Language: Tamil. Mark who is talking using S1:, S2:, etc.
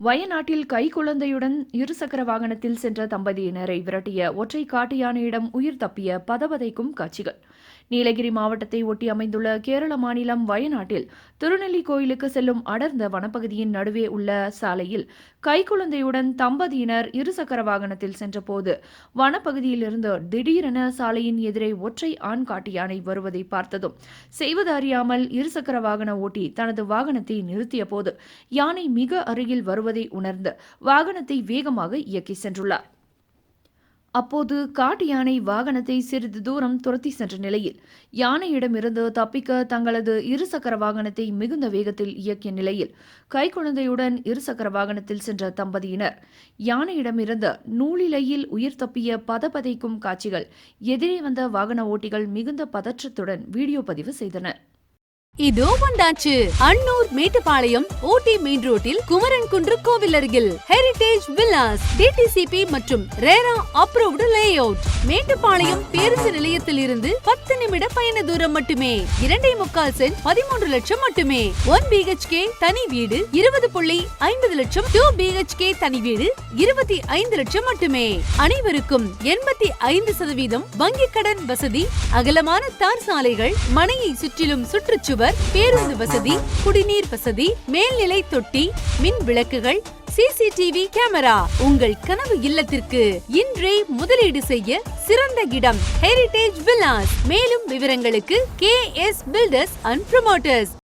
S1: வயநாட்டில் கைக்குழந்தையுடன் இருசக்கர வாகனத்தில் சென்ற தம்பதியினரை விரட்டிய ஒற்றை காட்டு யானையிடம் உயிர் தப்பிய பதபதைக்கும் காட்சிகள். நீலகிரி மாவட்டத்தை ஒட்டி அமைந்துள்ள கேரள மாநிலம் வயநாட்டில் திருநெல்லி கோயிலுக்கு செல்லும் அடர்ந்த வனப்பகுதியின் நடுவே உள்ள சாலையில் கைக்குழந்தையுடன் தம்பதியினர் இருசக்கர வாகனத்தில் சென்றபோது வனப்பகுதியிலிருந்து திடீரென சாலையின் எதிரே ஒற்றை ஆண் காட்டு யானை வருவதை பார்த்ததும் செய்வது அறியாமல் இருசக்கர வாகன ஓட்டி தனது வாகனத்தை நிறுத்திய போது யானை மிக அருகில் வருவது வருவதை உணர்ந்து வாகனத்தை வேகமாக இயக்கி சென்றுள்ளார். அப்போது காட்டு யானை வாகனத்தை சிறிது தூரம் துரத்தி சென்ற நிலையில் யானையிடமிருந்து தப்பிக்க தங்களது இருசக்கர வாகனத்தை மிகுந்த வேகத்தில் இயக்கிய நிலையில் கைக்குழந்தையுடன் இருசக்கர வாகனத்தில் சென்ற தம்பதியினர் யானையிடமிருந்து நூலிலையில் உயிர் தப்பிய பதபதைக்கும் காட்சிகள் எதிரே வந்த வாகன ஓட்டிகள் மிகுந்த பதற்றத்துடன் வீடியோ பதிவு செய்தனர்.
S2: இதோ வந்தாச்சு. அன்னூர் மேட்டுப்பாளையம் ஊட்டி மெயின் ரோட்டில் குமரன் குன்று கோவில் அருகில். ஹெரிடேஜ் வில்லாஸ் டிடிசிபி மற்றும் ரேரா அப்ரூவ்டு லேஅவுட் மேட்டுப்பாளையம் பேருந்து நிலையத்தில் இருந்து பத்து நிமிட பயண தூரம் மட்டுமே. இரண்டே முக்கால் சென்ட் பதிமூன்று லட்சம் மட்டுமே. ஒன் பிஹெச்கே தனி வீடு இருபது புள்ளி ஐம்பது லட்சம். டூ பிஹெச்கே தனி வீடு இருபத்தி ஐந்து லட்சம் மட்டுமே. அனைவருக்கும் எண்பத்தி ஐந்து சதவீதம் வங்கி கடன் வசதி அகலமான தார் சாலைகள் மனையை சுற்றிலும் சுற்றுச்சுவர் பேருந்து வசதி குடிநீர் வசதி மேல்நிலை தொட்டி மின் விளக்குகள் சிசிடிவி கேமரா. உங்கள் கனவு இல்லத்திற்கு இன்றே முதலீடு செய்ய சிறந்த இடம் ஹெரிடேஜ் வில்லாஸ் மேலும் விவரங்களுக்கு K S builders and promoters